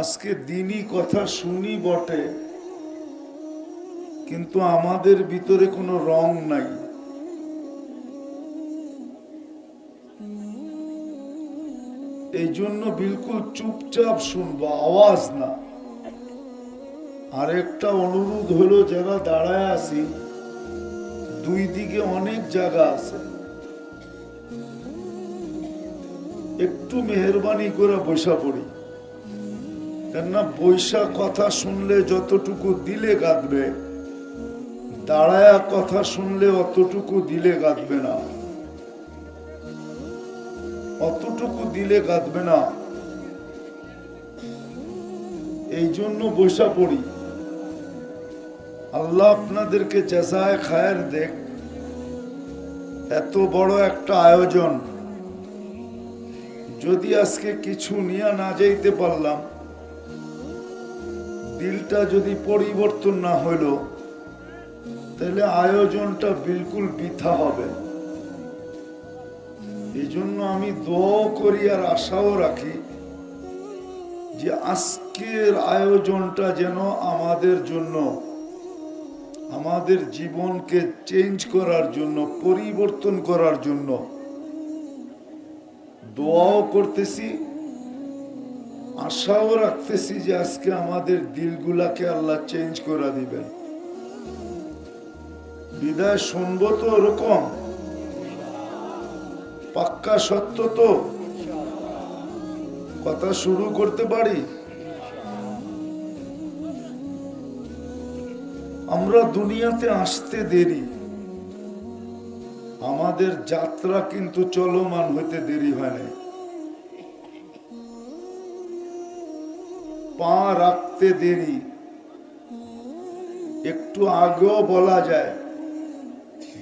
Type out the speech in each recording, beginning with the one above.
আজকে দিনই কথা শুনি বটে, কিন্তু আমাদের ভিতরে কোনো রং নাই। এই জন্য বিলকুল চুপচাপ শুনব, আওয়াজ না। আর একটা অনুরোধ হলো, যারা দাঁড়ায় আছি, দুই দিকে অনেক জায়গা আছে। একটু মেহরবানি করে বসা পড়ি। কেননা বৈশা কথা শুনলে যতটুকু দিলে গাঁদবে দাঁড়ায়া কথা শুনলে অতটুকু দিলে গাঁদবে না। অতটুকু দিলে গাঁদবে না। এই জন্য বৈশা পড়ি। আল্লাহ আপনাদেরকে চেঁচায় খায়ের দেখ, এত বড় একটা আয়োজন। যদি আজকে কিছু নিয়ে না যাইতে পারলাম দিলটা যদি পরিবর্তন না হইল তাহলে আয়োজনটা বিলকুল বৃথা হবে। এই জন্য আমি দোয়াও করি আর আশাও রাখি যে আজকের আয়োজনটা যেন আমাদের জন্য, আমাদের জীবনকে চেঞ্জ করার জন্য, পরিবর্তন করার জন্য। দোয়াও করতেছি আশাও রাখতেছি যে আজকে আমাদের দিলগুলাকে আল্লাহ চেঞ্জ করে দিবেন। বিদায় শুনব তো ওরকম। পাক্কা সত্য তো। কথা শুরু করতে পারি? আমরা দুনিয়াতে আসতে দেরি। আমাদের যাত্রা কিন্তু চলমান হইতে দেরি হয় নাই। পা রাখতে দেরি। একটু আগেও বলা যায়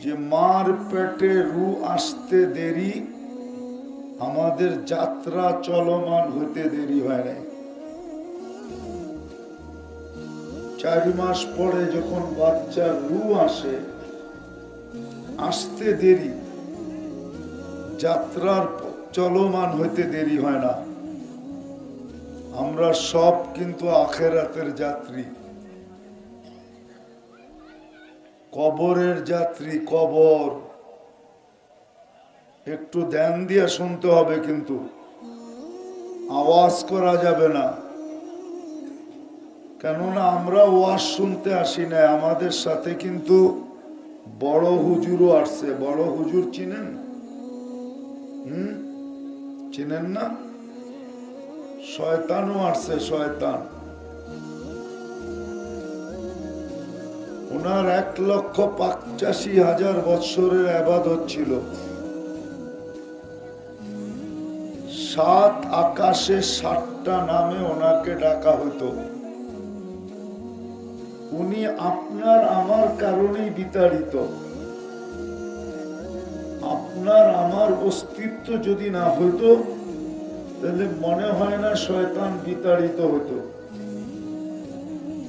যে, মার পেটে রু আসতে দেরি, আমাদের যাত্রা চলমান হতে দেরি হয় নাই। চার মাস পরে যখন বাচ্চার রু আসে, আসতে দেরি, যাত্রার চলমান হইতে দেরি হয় না। আমরা সব কিন্তু আখেরাতের যাত্রী। কবরের যাত্রী, কবর। একটু ধ্যান দিয়ে শুনতে হবে কিন্তু। আওয়াজ করা যাবে না। কেননা আমরা ওয়াজ শুনতে আসি না, আমাদের সাথে কিন্তু বড় হুজুরও আসছে। বড় হুজুর চিনেন? হুম? চিনেন না? শয়তানও আসছে শয়তান। ওনার এক লক্ষ পঁচাশি হাজার বৎসরের আবাদত ছিল। সাত আকাশে সাতটা নামে ওনাকে ডাকা হতো। উনি আপনার আমার কারণেই বিতাড়িত। আপনার আমার অস্তিত্ব যদি না হইতো তাহলে মনে হয় না শয়তান বিতাড়িত হতো।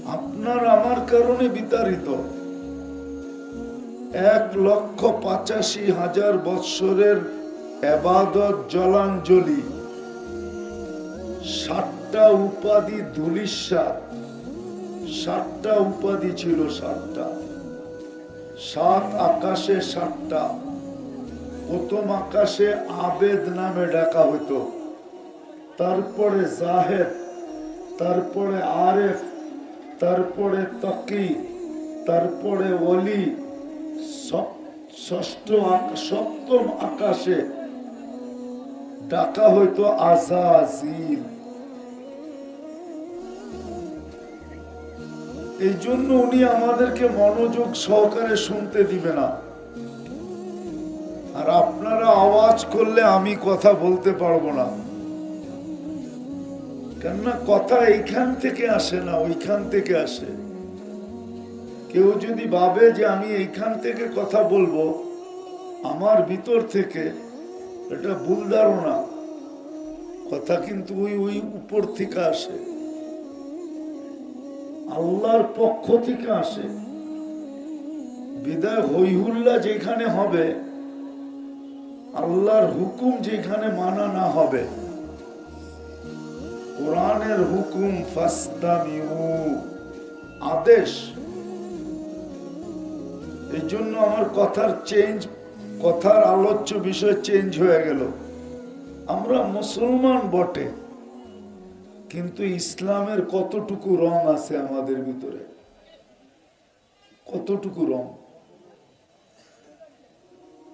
আপনার আমার কারণে বিতাড়িত। এক লক্ষ পঁচাশি হাজার বৎসরের এবাদত জলাঞ্জলি ষাটটা উপাধি ধুলিসাত সাতটা উপাধি ছিল সাতটা। সাত আকাশে সাতটা, প্রথম আকাশে আবেদ নামে ডাকা হতো। তারপরে জাহেদ, তারপরে আরেফ, তারপরে তকি, তারপরে অলি ষষ্ঠ সপ্তম আকাশে ডাকা হইতো আজাজিল। এই জন্য উনি আমাদেরকে মনোযোগ সহকারে শুনতে দিবে না। আর আপনারা আওয়াজ করলে আমি কথা বলতে পারব না। কেননা কথা এইখান থেকে আসে না, ওইখান থেকে আসে। কেউ যদি ভাবে যে আমি এইখান থেকে কথা বলব, আমার ভিতর থেকে এটা ভুল ধারণা। কথা কিন্তু ওই ওই উপর থেকে আসে। আল্লাহর পক্ষ থেকে আসে। বিদায় হইহুল্লা যেখানে হবে, আল্লাহর হুকুম যেখানে মানা না হবে। কোরআনের হুকুম ফাস্তামিউ। আদেশ। এই জন্য আমার কথার চেঞ্জ, কথার আলোচ্য বিষয় চেঞ্জ হয়ে গেল। আমরা মুসলমান বটে, কিন্তু ইসলামের কতটুকু রং আছে আমাদের ভিতরে? কতটুকু রং?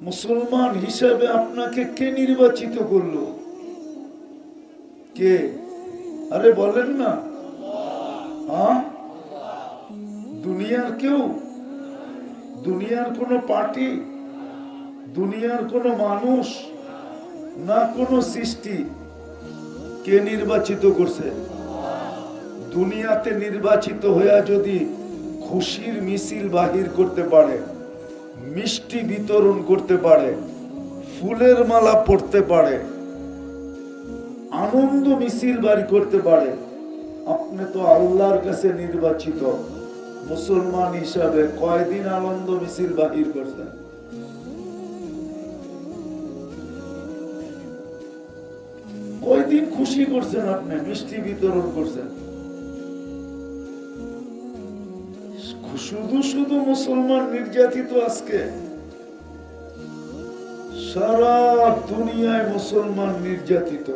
মুসলমান হিসাবে আপনাকে কে নির্বাচিত করল? কে? আরে বলেন না। দুনিয়ার কেউ, দুনিয়ার কোন পার্টি, দুনিয়ার কোন মানুষ, না কোন সৃষ্টি কে নির্বাচিত করছে? দুনিয়াতে নির্বাচিত হইয়া যদি খুশির মিছিল বাহির করতে পারে, মিষ্টি বিতরণ করতে পারে, ফুলের মালা পড়তে পারে আনন্দ মিছিল বাড়ি করতে পারে। আপনি তো আল্লাহর কাছে নির্বাচিত। মুসলমান হিসাবে কয়দিন আনন্দ মিছিল বাহির করছেন? কয়দিন খুশি করছেন আপনি? মিষ্টি বিতরণ করছেন? শুধু শুধু মুসলমান নির্যাতিত আজকে? সারা দুনিয়ায় মুসলমান নির্যাতিত।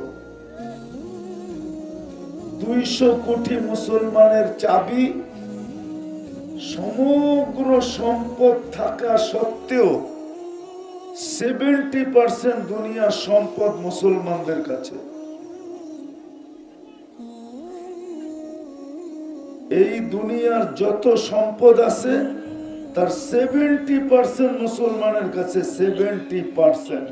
দুইশো কোটি মুসলমানের চাবি সমগ্র সম্পদ থাকা সত্ত্বেও সেভেন্টি পার্সেন্ট দুনিয়ার সম্পদ মুসলমানদের কাছে। এই দুনিয়ার যত সম্পদ আছে, তার সেভেন্টি পার্সেন্ট মুসলমানের কাছে সেভেন্টি পার্সেন্ট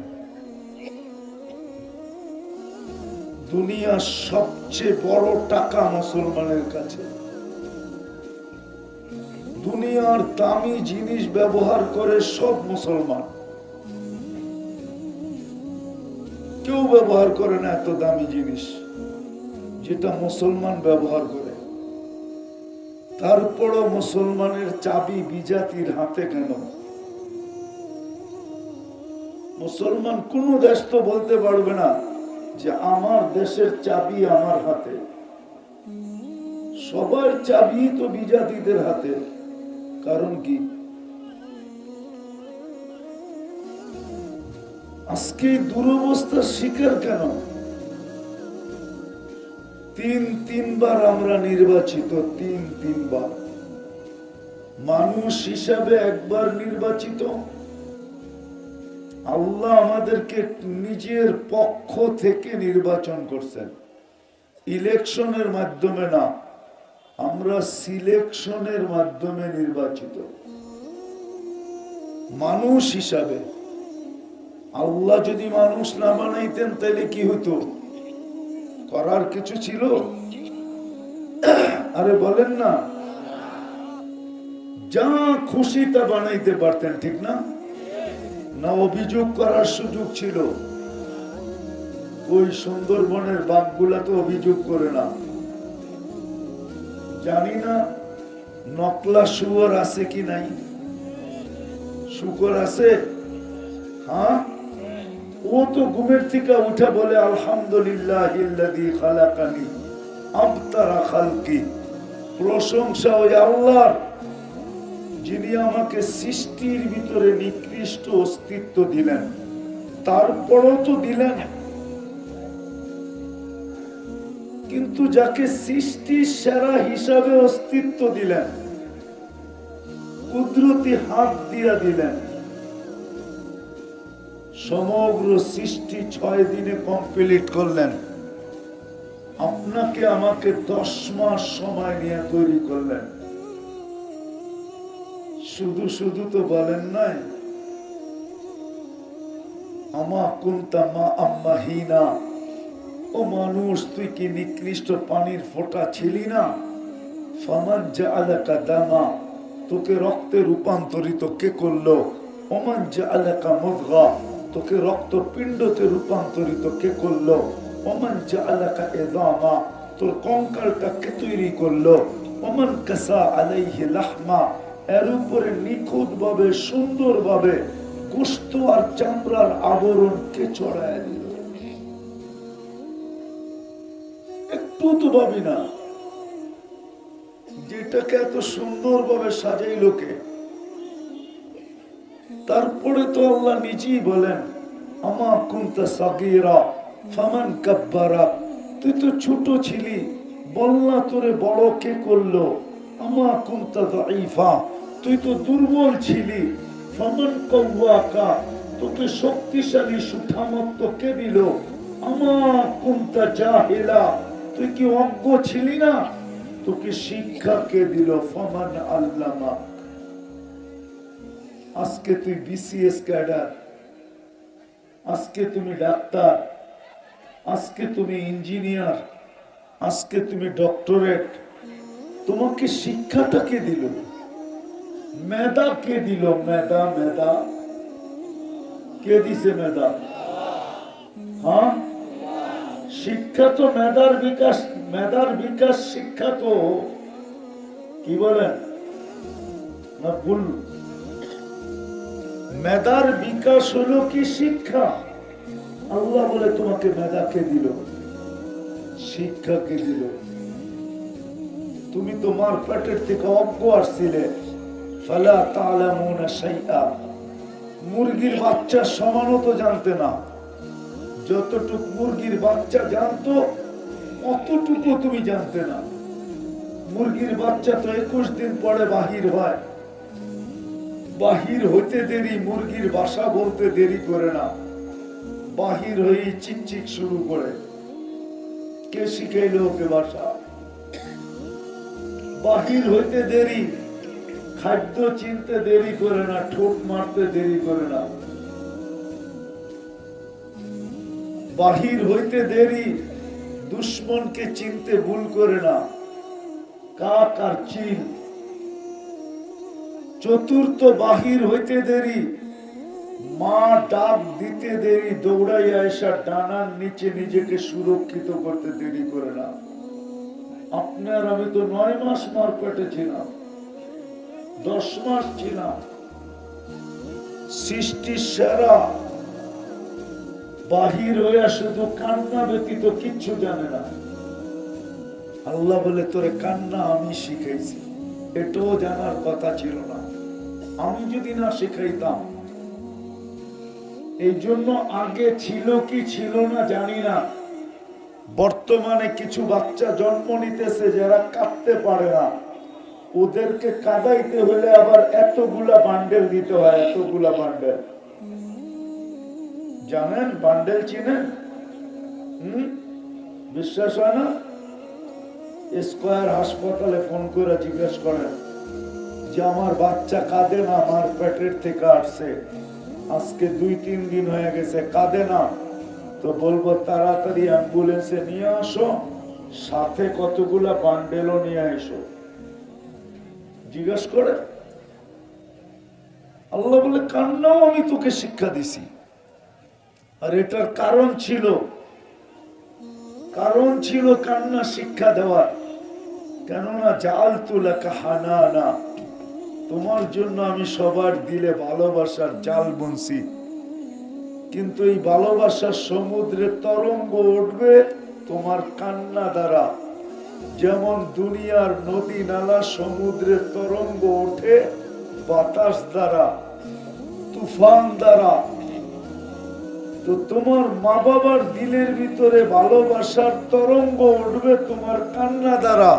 দুনিয়ার সবচেয়ে বড় টাকা মুসলমানের কাছে। দুনিয়ার দামি জিনিস ব্যবহার করে সব মুসলমান। কেউ ব্যবহার করে না এত দামি জিনিস যেটা মুসলমান ব্যবহার করে। তারপরও মুসলমানের চাবি বিজাতির হাতে কেন? মুসলমান কোন দেশ তো বলতে পারবে না যে আমার দেশের চাবি আমার হাতে। সবার চাবি তো বিজাতিদের হাতে। কারণ কি? আজকে এই দুরবস্থার শিকার কেন? তিন তিনবার আমরা নির্বাচিত, তিন তিনবার। মানুষ হিসাবে একবার নির্বাচিত। আল্লাহ আমাদেরকে নিজের পক্ষ থেকে নির্বাচন করছেন। ইলেকশনের মাধ্যমে না, আমরা সিলেকশনের মাধ্যমে নির্বাচিত। মানুষ হিসাবে। আল্লাহ যদি মানুষ না বানাইতেন, তাহলে কি হতো? করার কিছু ছিল? আরে বলেন না। যা খুশি তা বানাইতে পারতেন, ঠিক না? না অভিযোগ করার সুযোগ ছিল। ওই সুন্দরবনের বাঘগুলা তো অভিযোগ করে না। জানি না নকলা শুয়োর আছে কি নাই। শুকর আছে? হ্যাঁ? ও তো ঘুমের থেকে উঠে বলে, আলহামদুলিল্লাহ খালকি। প্রশংসা ওই আল্লাহর। যিনি আমাকে সৃষ্টির ভিতরে নিকৃষ্ট অস্তিত্ব দিলেন, তারপরও তো দিলেন। কিন্তু যাকে সৃষ্টির সেরা হিসাবে অস্তিত্ব দিলেন, কুদরতি হাত দিয়া দিলেন। সমগ্র সৃষ্টি ছয় দিনে কমপ্লিট করলেন। আপনাকে আমাকে দশ মাস সময় নিয়ে তৈরি করলেন। শুধু শুধু তো বলেন নাই, আমা কুন্তা মা আম্মা হিনা, ও মানুষ, তুই কি নিকৃষ্ট পানির ফোঁটা ছিলি না? যা আলাকা দামা, তোকে রক্তে রূপান্তরিত কে করল? ওমান যা আলাকা তোকে রক্ত পিণ্ডতে রূপান্তরিত কে করল? ওমান যা আলাকা তোর কঙ্কালটা কে তৈরি করল? ওমান কাসা আলাইহি লাহমা এর উপরে নিখুঁত ভাবে সুন্দর ভাবে গোস্ত আর চামড়ার আবরণ কে চড়ায় দিল। একটু তো ভাবি না, যেটাকে এত সুন্দরভাবে সাজাইলো কে? তারপরে তো আল্লাহ নিজেই বলেন, আমা কুন্তা সাগীরা, ফামান কাব্বারা। তুই তো ছোট ছিলি বলনা তোরে বড় কে করল? আমা কুন্তা দাইফা তুই তো দুর্বল ছিলি ফামান কওয়াকা তোকে শক্তিশালী সুঠামত্ব কে দিল? আমা কুন্তা জাহিলা। তুই কি অজ্ঞ ছিলি না? তোকে শিক্ষা কে দিল? ফমান আল্লামা। আজকে তুই বিসিএস ক্যাডার। আজকে তুমি ডাক্তার। আজকে তুমি ইঞ্জিনিয়ার। আজকে তুমি ডক্টরেট। তোমাকে শিক্ষাটা কে দিল? মেধা কে দিল? মেধা মেধা। কে দিছে মেধা? হ্যাঁ? শিক্ষা তো মেধার বিকাশ মেধার বিকাশ শিক্ষা তো। কি বলেন? না ভুল। মেধার বিকাশ হলো কি শিক্ষা? আল্লাহ বলে তোমাকে মেধাকে দিল? শিক্ষাকে দিল? তুমি তোমার পেটের থেকে অজ্ঞ আসছিলে। মুরগির বাচ্চা সমানও তো জানতে না। যতটুক মুরগির বাচ্চা জানতো, অতটুকু তুমি জানতে না। মুরগির বাচ্চা তো একুশ দিন পরে বাহির হয়। বাহির হইতে দেরি, মুরগির বাসা বলতে দেরি করে না। বাহির হয়ে চিকচিক শুরু করে। কে শিখাইল ওকে বাসা? বাহির হইতে দেরি খাদ্য চিনতে দেরি করে না, ঠোঁট মারতে দেরি করে না। বাহির হইতে দেরি, দুশ্মনকে চিনতে ভুল করে না। কাক আর চিল চতুর্থ বাহির হইতে দেরি, মা ডাক দিতে দেরি, দৌড়াইয়া এসা ডানার নিচে নিজেকে সুরক্ষিত করতে দেরি করে না। আপনার আমি তো নয় মাস মার পেটে ছিলাম। দশ মাস ছিলাম। সৃষ্টির সেরা। বাহির হইয়া শুধু কান্না ব্যতীত কিচ্ছু জানে না। আল্লাহ বলে, তোরে কান্না আমি শিখাইছি। এটাও জানার কথা ছিল না। আমি যদি না শিখাইতাম, এই জন্য আগে ছিল কি ছিল না জানি না। বর্তমানে কিছু বাচ্চা জন্ম নিতেছে যারা কাঁদতে পারে না। ওদেরকে কাদাইতে হলে আবার এতগুলা বান্ডেল দিতে হয়, এতগুলা বান্ডেল। জানেন, বান্ডেল চিনেন? হম? বিশ্বাস হয় না? স্কোয়ার হাসপাতালে ফোন করে জিজ্ঞেস করেন, যে আমার বাচ্চা কাঁদে না, আমার পেটের থেকে আসছে। আজকে দুই, তিন দিন হয়ে গেছে, কাঁদে না। তো বলব, তাড়াতাড়ি অ্যাম্বুলেন্সে নিয়ে আসো, সাথে কতগুলা বান্ডেলও নিয়ে এসো। জিজ্ঞেস করে, আল্লাহ বলে কান্নাও আমি তোকে শিক্ষা দিছি? আর এটার কারণ ছিল কারণ ছিল কান্না শিক্ষা দেওয়ার। কেননা জাল তুলা কাহানা না তোমার জন্য আমি সবার দিলে ভালোবাসার জাল বুনছি। কিন্তু এই ভালোবাসার সমুদ্রের তরঙ্গ উঠবে তোমার কান্না দ্বারা। যেমন দুনিয়ার নদী, নালা সমুদ্রের তরঙ্গ ওঠে বাতাস দ্বারা, তুফান দ্বারা। তো তোমার মা বাবার দিলের ভিতরে ভালোবাসার তরঙ্গ উঠবে তোমার কান্না দ্বারা।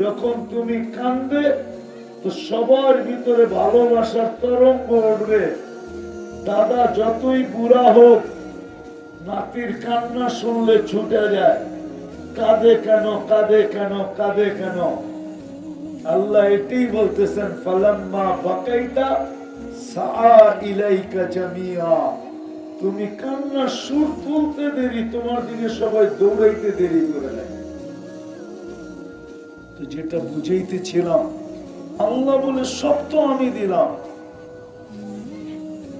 যখন তুমি কান্দবে তো সবার ভিতরে ভালোবাসার তরঙ্গ উঠবে। দাদা, যতই বুড়া হোক, নাতির কান্না শুনলে ছুটে যায়। কাঁদে কেন কাঁদে কেন কাঁদে কেন? আল্লাহ এটাই বলতেছেন, ফালাম্মা বাকাইতা তুমি কান্না সুর তুলতে দেরি, তোমার দিকে সবাই দৌড়াইতে দেরি করে দেয় তো যেটা বুঝাইতেছিলাম, আল্লাহ বলে, সব তো আমি দিলাম।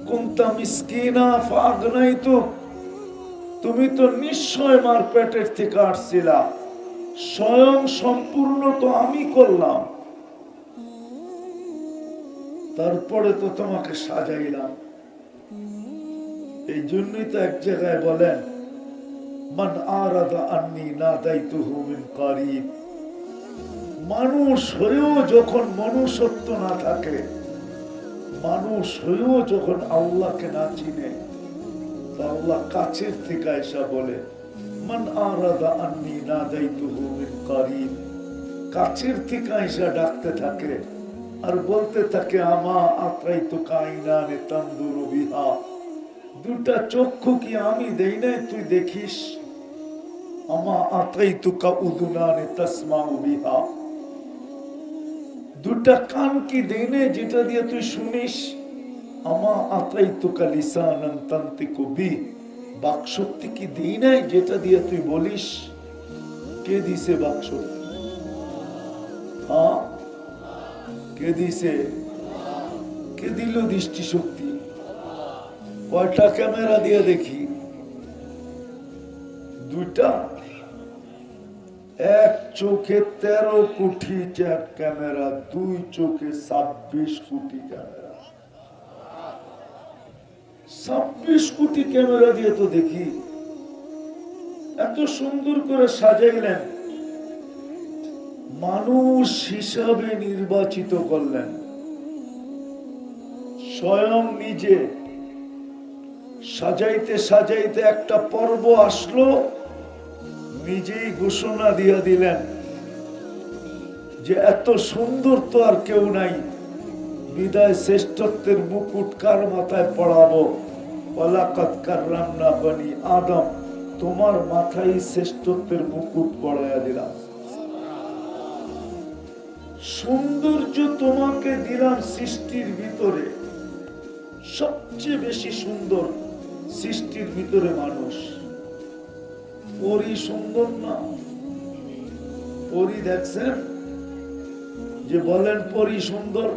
কুন্তা মিসকিনা ফাগনাই তো তুমি তো নিশ্চয় মার পেটের থেকে আসছিলা। স্বয়ং সম্পূর্ণ তো আমি করলাম। তারপরে তো তোমাকে সাজাইলাম। এই জন্যই তো এক জায়গায় বলেন, মান আরাদা আন্নি নাদাইতুহু মিন কারিব। মানুষ হয়েও যখন মনুষ্যত্ব না থাকে, মানুষ হয়েও যখন আল্লাহকে না চিনে আল্লাহ কাছের থেকে এসা বলে, মান আরাদা আন্নি নাদাইতুহু মিন কারিব। কাছের থেকে এসা ডাকতে থাকে আর বলতে থাকে, আমা আত্রাই তো কাইনানে তান্দুরু বিহা। দুটা চক্ষু কি আমি দেই নাই, তুই দেখিস? আমা আত্রাই তুকা উদুনানে তসমাউ বিহা। দুটা কান কি দেই নাই, যেটা দিয়ে তুই শুনিস? আমা আতাই তুকা লিসানান তান্তিকু বি। বাকশক্তি কি দিই নাই? যেটা দিয়ে তুই বলিস, কে দিছে বাকশক্তি? হ্যাঁ কে দিছে? কে দিল দৃষ্টি শক্তি কয়টা ক্যামেরা দিয়ে দেখি? দুইটা? এক চোখে তেরো কোটি ক্যামেরা, দুই চোখে ছাব্বিশ কোটি ক্যামেরা। ছাব্বিশ কোটি ক্যামেরা দিয়ে তো দেখি। এত সুন্দর করে সাজাইলেন। মানুষ হিসাবে নির্বাচিত করলেন। স্বয়ং নিজে সাজাইতে সাজাইতে একটা পর্ব আসলো, নিজেই ঘোষণা দিয়ে দিলেন যে এত সুন্দর তো আর কেউ নাই। বিদায় শ্রেষ্ঠত্বের মুকুট কার মাথায় পড়াবো? ওলাকাত কারলাম না বানি আদম, তোমার মাথায় শ্রেষ্ঠত্বের মুকুট পড়াইয়া দিলাম। সৌন্দর্য তোমাকে দিলাম সৃষ্টির ভিতরে। সবচেয়ে বেশি সুন্দর সৃষ্টির ভিতরে মানুষ। পরি সুন্দর না। পরি দেখছেন? যে বলেন পরি সুন্দর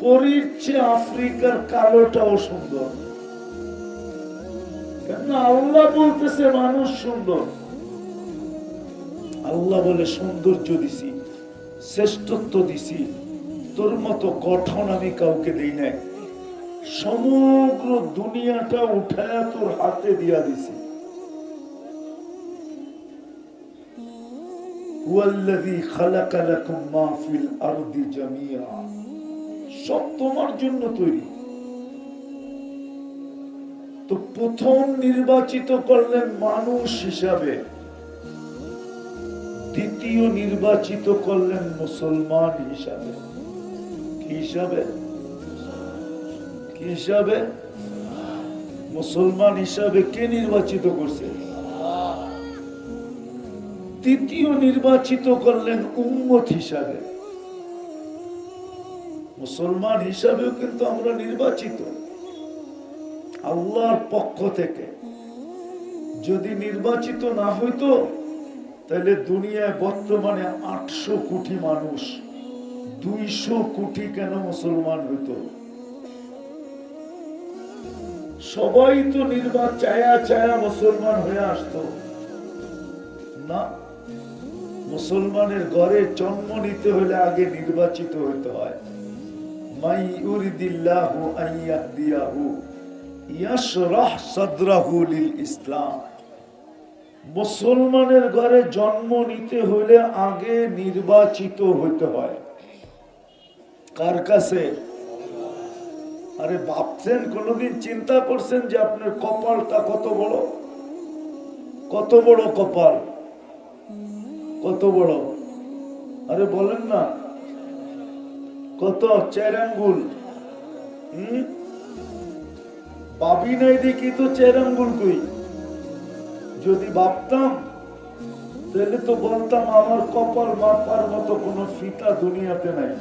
পরির চেয়ে আফ্রিকার কালোটাও সুন্দর। আল্লাহ বলতেছে মানুষ সুন্দর। আল্লাহ বলে, সৌন্দর্য দিছি, শ্রেষ্ঠত্ব দিছি, তোর মতো গঠন আমি কাউকে দিই নাই। সমগ্র দুনিয়াটা উঠায় তোর হাতে দিয়া দিছি। খালাকা লাকুম মা ফিল আরদি জামিআ। সব তোমার জন্য তৈরি। তো প্রথম নির্বাচিত করলেন মানুষ হিসাবে। দ্বিতীয় নির্বাচিত করলেন মুসলমান হিসাবে। কি হিসাবে? কি হিসাবে? মুসলমান হিসাবে কে নির্বাচিত করছে? তৃতীয় নির্বাচিত করলেন উম্মত হিসাবে। মুসলমান হিসাবেও কিন্তু আমরা নির্বাচিত। আল্লাহর পক্ষ থেকে। যদি নির্বাচিত না হইতো, তাহলে দুনিয়ায় বর্তমানে আটশো কোটি মানুষ, দুইশো কোটি কেন মুসলমান হইতো? সবাই তো নির্বাচ চায়া চায়া মুসলমান হয়ে আসতো। না, মুসলমানের ঘরে জন্ম নিতে হলে আগে নির্বাচিত হইতে হয়। মাই ইউরিদিল্লাহু আন ইয়াহদিয়াহু, ইয়াশরাহ সাদরাহু ইসলাম। মুসলমানের ঘরে জন্ম নিতে হলে আগে নির্বাচিত হইতে হয়। কার কাছে? আরে ভাবছেন, কোনদিন চিন্তা করছেন যে আপনার কপালটা কত বড়? কত বড় কপাল? কত বড়? আরে বলেন না। কত চার আঙ্গুল হম? পাবি নাই দেখি তো চার আঙ্গুল কই। যদি ভাবতাম, তাহলে তো বলতাম আমার কপাল মাপার মতো কোনো ফিতা দুনিয়াতে নাই।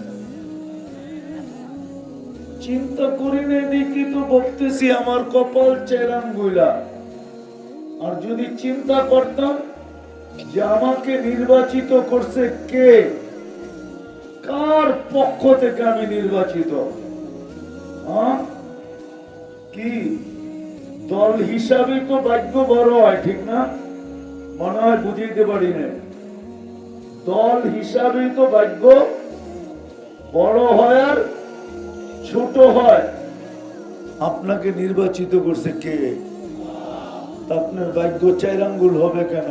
চিন্তা করি নাই দেখি তো বলতেছি আমার কপাল চেরামগুলা আর যদি চিন্তা করতাম যে আমাকে নির্বাচিত করছে কে কার পক্ষ থেকে আমি নির্বাচিত? হ্যাঁ? কি? দল হিসাবে তো ভাগ্য বড় হয়, ঠিক না? মনে হয় বুঝিতে পারি না দল হিসাবে তো ভাগ্য বড় হয় আর ছোট হয়। আপনাকে নির্বাচিত করছে কে? আপনার ভাগ্য চার আঙ্গুল হবে কেন?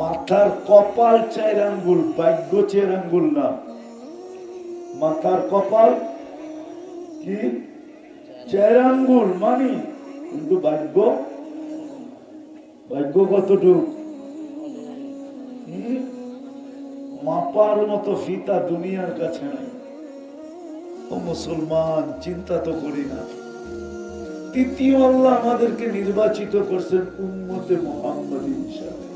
মাথার কপাল চার আঙ্গুল ভাগ্য চার আঙ্গুল না। মাথার কপাল কি? চার আঙ্গুল মানি, কিন্তু ভাগ্য? ভাগ্য কতটুকু? মাপার মতো ফিতা দুনিয়ার কাছে নাই। ও মুসলমান, চিন্তা তো করি না। তৃতীয় আল্লাহ আমাদেরকে নির্বাচিত করছেন উম্মতে মোহাম্মদী হিসাবে।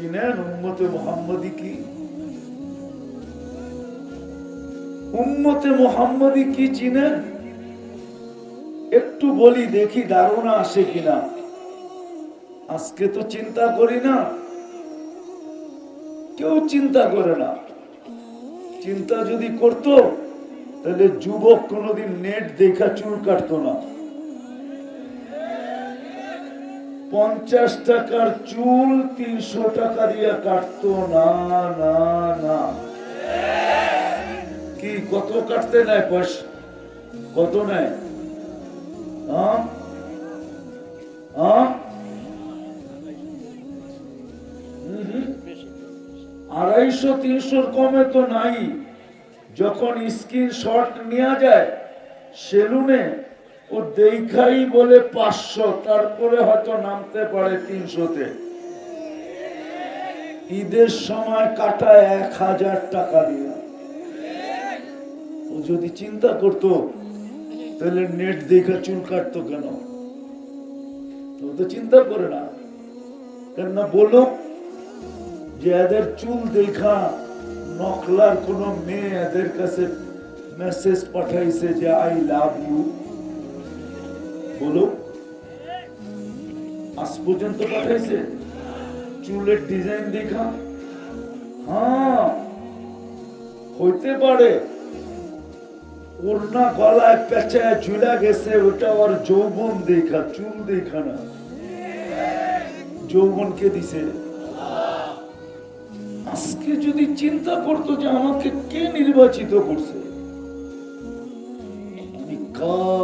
চিনেন উম্মতে মোহাম্মদী কি? উম্মতে মোহাম্মদী কি চিনেন? একটু বলি, দেখি ধারণা আসে কিনা। আজকে তো চিন্তা করি না। কেউ চিন্তা করে না। চিন্তা যদি করত, তাহলে যুবক কোনোদিন নেট দেখা চুল কাটতো না। পঞ্চাশ টাকার চুল তিনশো টাকা দিয়ে কাটতো। না না না। কি, কত কাটতে নেয় পয়সা? কত নেয়? আড়াইশো, তিনশোর কমে তো নাই। যখন স্ক্রিন শট নেওয়া যায়, সেলুনে ও দেখাই বলে পাঁচশো, তারপরে হয়তো নামতে পারে তিনশোতে। ঈদের সময় কাটায় এক হাজার টাকা দিয়ে। ও যদি চিন্তা করতো, তাহলে নেট দেখা চুল কাটতো কেন? ও তো চিন্তা করে না। কেননা বলো যে এদের চুল দেখা নকলার কোন মেয়ে এদের কাছে মেসেজ পাঠাইছে যে আই লাভ ইউ বলো আজ পর্যন্ত পাঠাইছে? চুলের ডিজাইন দেখা? হ্যাঁ হইতে পারে। গলায় পেঁচায় ঝুলা গেছে, ওটা ওর যৌবন দেখা, চুল দেখা না। যৌবনকে দিছে। আজকে যদি চিন্তা করতো যে আমাকে কে নির্বাচিত করছে? কার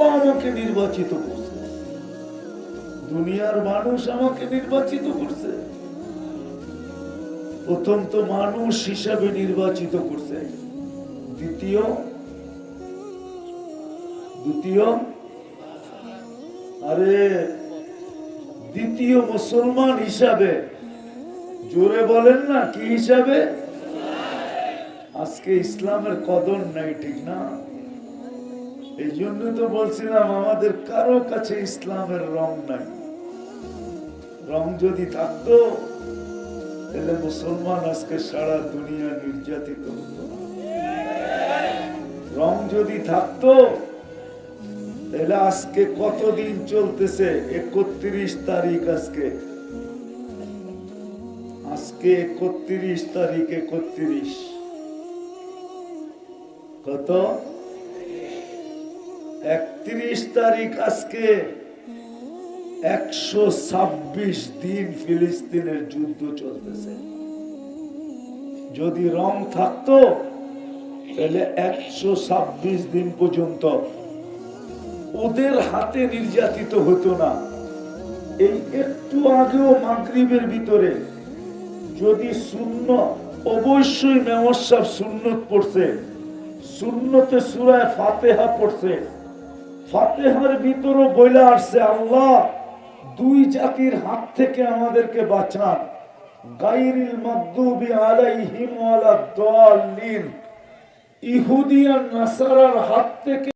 আল্লাহ আমাকে নির্বাচিত করছে। দুনিয়ার মানুষ আমাকে নির্বাচিত করছে। প্রথম তো মানুষ হিসাবে নির্বাচিত করছে। দ্বিতীয় দ্বিতীয়, আরে, দ্বিতীয় মুসলমান হিসাবে, জোরে বলেন না, কি হিসাবে? আজকে ইসলামের কদর নাই, ঠিক না? এই জন্য তো বলছিলাম, আমাদের কারও কাছে ইসলামের রং নাই। রং যদি থাকতো, তাহলে মুসলমান আজকে সারা দুনিয়া নির্যাতিত রং যদি থাকতো, তাহলে আজকে কতদিন চলতেছে? একত্রিশ তারিখ আজকে। আজকে একত্রিশ তারিখ একত্রিশ। কত? একত্রিশ তারিখ আজকে একশো ছাব্বিশ দিন ফিলিস্তিনের যুদ্ধ চলতেছে। যদি রং থাকতো, তাহলে একশো ছাব্বিশ দিন পর্যন্ত ওদের হাতে নির্যাতিত হতো না। এই একটু আগেও মাগরিবের ভিতরে যদি শূন্য, অবশ্যই মেমর সাহেব সুন্নত পড়ছে। শূন্যতে সুরায় ফাতেহা পড়ছে। ফাতেহার ভিতরও বইলা আসছে, আল্লাহ, দুই জাতির হাত থেকে আমাদেরকে বাঁচান। গাইরিল মাগদুবি আলাইহিম ওয়ালাদ দাল্লিন ইহুদি আর নাসারার হাত থেকে